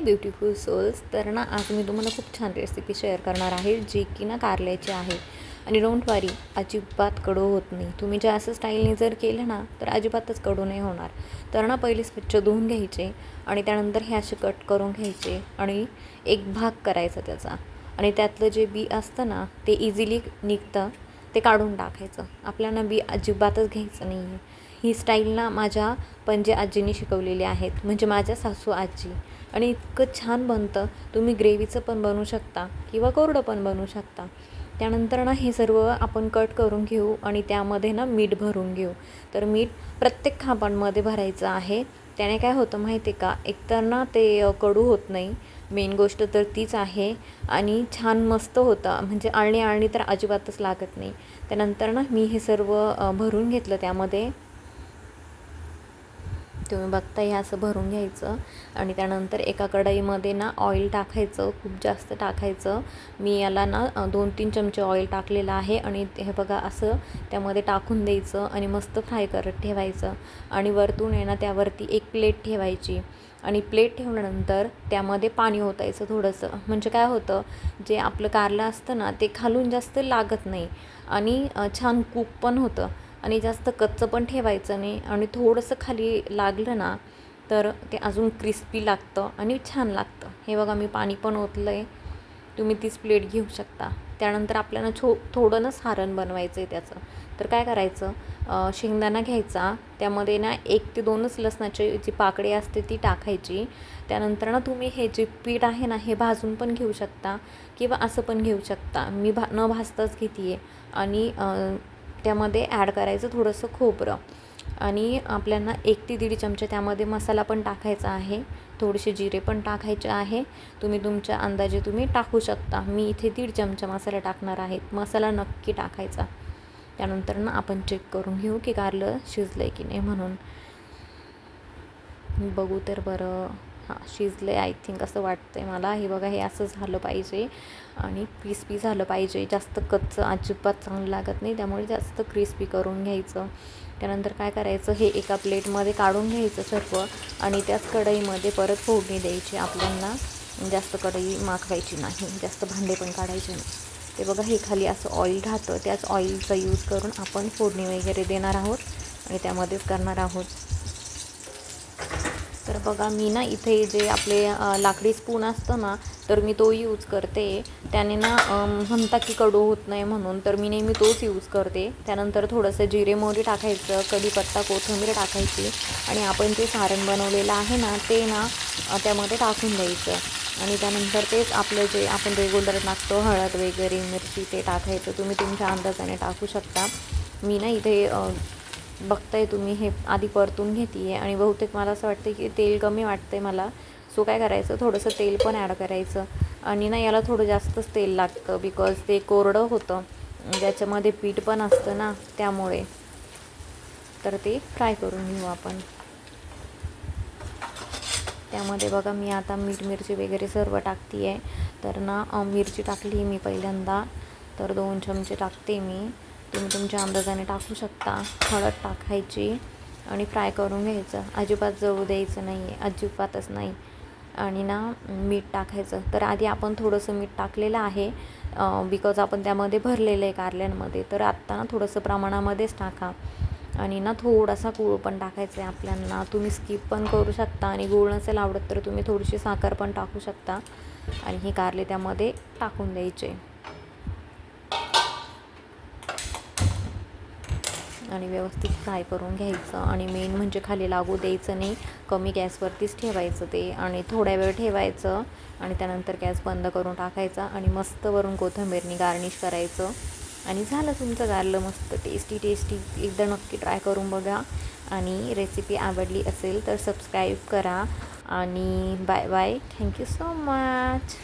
Beautiful souls. तर ना आज मी तुम्हाला खूप छान रेसिपी शेअर करणार आहे जी की ना कारल्याची आहे. आणि डोंट वारी अजिबात कडू होत नाही. तुम्ही ज्या असं स्टाईलने जर केलं ना तर अजिबातच कडू नाही होणार. तर ना पहिले स्वच्छ धुवून घ्यायचे आणि त्यानंतर हे असे कट करून घ्यायचे आणि एक भाग करायचा त्याचा. आणि त्यातलं जे बी असतं ना ते इझिली निघतं ते काढून टाकायचं. आपल्याला बी अजिबातच घ्यायचं नाही आहे ही स्टाईल ना माझ्या पणजे आजीने शिकवलेली आहेत म्हणजे माझ्या सासू आजी आणि इतकं छान बनतं. तुम्ही ग्रेव्हीचं पण बनवू शकता किंवा कोरडं पण बनवू शकता. त्यानंतर ना हे सर्व आपण कट करून घेऊ आणि त्यामध्ये ना मीठ भरून घेऊ. तर मीठ प्रत्येक खापांमध्ये भरायचं आहे. त्याने काय होतं माहिती आहे का? एकतर ना ते कडू होत नाही. मेन गोष्ट तर तीच आहे. आणि छान मस्त होतं. म्हणजे आळणी आळणी तर अजिबातच लागत नाही. त्यानंतर ना मी हे सर्व भरून घेतलं त्यामध्ये. तुम्ही बघता हे असं भरून घ्यायचं. आणि त्यानंतर एका कढईमध्ये ना ऑइल टाकायचं खूप जास्त टाकायचं. मी याला ना दोन तीन चमचे ऑइल टाकलेलं आहे. आणि हे बघा असं त्यामध्ये टाकून द्यायचं आणि मस्त फ्राय करत ठेवायचं. आणि वरतून आहे ना त्यावरती एक प्लेट ठेवायची. आणि प्लेट ठेवल्यानंतर त्यामध्ये पाणी ओतायचं थोडंसं. म्हणजे काय होतं जे आपलं कारलं असतं ना ते खालून जास्त लागत नाही. आणि छान कूक पण होतं. आणि जास्त कच्चं पण ठेवायचं नाही. आणि थोडंसं खाली लागलं ना तर ते अजून क्रिस्पी लागतं आणि छान लागतं. हे बघा मी पाणी पण ओतलं आहे तुम्ही तीच प्लेट घेऊ शकता. त्यानंतर आपल्याला छो थोडं ना सारण बनवायचं आहे त्याचं. तर काय करायचं? शेंगदाणा घ्यायचा. त्यामध्ये ना एक ते दोनच लसणाची जी पाकळी असते ती टाकायची. त्यानंतर ना तुम्ही हे जे पीठ आहे ना हे भाजून पण घेऊ शकता किंवा असं पण घेऊ शकता. मी भा न भाजताच घेते आहे आणि त्यामध्ये ॲड करायचं थोडंसं खोबरं. आणि आपल्याला एक ते दीड चमचे त्यामध्ये मसाला पण टाकायचा आहे. थोडेसे जिरे पण टाकायचे आहे. तुम्ही तुमच्या अंदाजे तुम्ही टाकू शकता. मी इथे दीड चमचा मसाला टाकणार आहे. मसाला नक्की टाकायचा. त्यानंतर ना आपण चेक करून घेऊ की कारलं शिजलं आहे की नाही म्हणून. बघू तर बरं. हां शिजलं आहे आय थिंक असं वाटतं आहे मला. हे बघा हे असं झालं पाहिजे. आणि क्रिस्पी झालं पाहिजे. जास्त कच्चं अजिबात चांगलं लागत नाही. त्यामुळे जास्त क्रिस्पी करून घ्यायचं. त्यानंतर काय करायचं? हे एका प्लेटमध्ये काढून घ्यायचं सर्व. आणि त्याच कढईमध्ये परत फोडणी द्यायची. आपल्याला जास्त कढई माखवायची नाही. जास्त भांडे पण काढायचे नाही. ते बघा हे खाली असं ऑइल राहतं. त्याच ऑइलचा यूज करून आपण फोडणी वगैरे देणार आहोत. आणि त्यामध्येच करणार आहोत. तर बघा मी ना इथे जे आपले लाकडी स्पून असतं ना तर मी तो यूज करते. त्याने ना म्हणता की कडू होत नाही म्हणून तर मी नेहमी तोच यूज करते. त्यानंतर थोडंसं जिरे मोहरी टाकायचं कढीपत्ता कोथिंबीर टाकायची आणि आपण जे सारण बनवलेलं आहे ना ते ना त्यामध्ये टाकून द्यायचं. आणि त्यानंतर तेच आपलं जे आपण रेग्युलर टाकतो हळद वगैरे मिरची ते टाकायचं. तुम्ही तुमच्या अंदाजाने टाकू शकता. मी ना इथे बघताय तुम्ही हे आधी परतून घेते आहे आणि बहुतेक मला असं वाटतं की तेल कमी वाटतं आहे मला. सो काय करायचं? थोडंसं तेल पण ॲड करायचं. आणि ना याला थोडं जास्तच तेल लागतं बिकॉज ते कोरडं होतं. ज्याच्यामध्ये पीठ पण असतं ना त्यामुळे. तर ते फ्राय करून घेऊ आपण. त्यामध्ये बघा मी आता मीठ मिरची वगैरे सर्व टाकते आहे तर ना मिरची टाकली मी पहिल्यांदा. तर दोन चमचे टाकते मी. तुम्ही तुमच्या अंदाजाने टाकू शकता. हळद टाकायची आणि फ्राय करून घ्यायचं. अजिबात जळू द्यायचं नाही आहे अजिबातच नाही. आणि ना मीठ टाकायचं. तर आधी आपण थोडंसं मीठ टाकलेलं आहे बिकॉज आपण त्यामध्ये भरलेलं आहे कारल्यांमध्ये. तर आत्ता ना थोडंसं प्रमाणामध्येच टाका. आणि ना थोडासा गूळ पण टाकायचा आहे आपल्याला. तुम्ही स्किप पण करू शकता आणि गूळ नसेल आवडत तर तुम्ही थोडीशी साखर पण टाकू शकता. आणि हे कारले त्यामध्ये टाकून द्यायचे. आणि व्यवस्थित फ्राय करून घ्यायचं आणि मेन म्हणजे खाली लागू द्यायचं नाही. कमी गॅसवरतीच ठेवायचं ते आणि थोड्या वेळ ठेवायचं आणि त्यानंतर गॅस बंद करून टाकायचा आणि मस्त वरून कोथिंबीरनी गार्निश करायचं. आणि झालं तुमचं गारलं मस्त टेस्टी टेस्टी एकदा नक्की ट्राय करून बघा. आणि रेसिपी आवडली असेल तर सबस्क्राईब करा. आणि bye bye thank you so much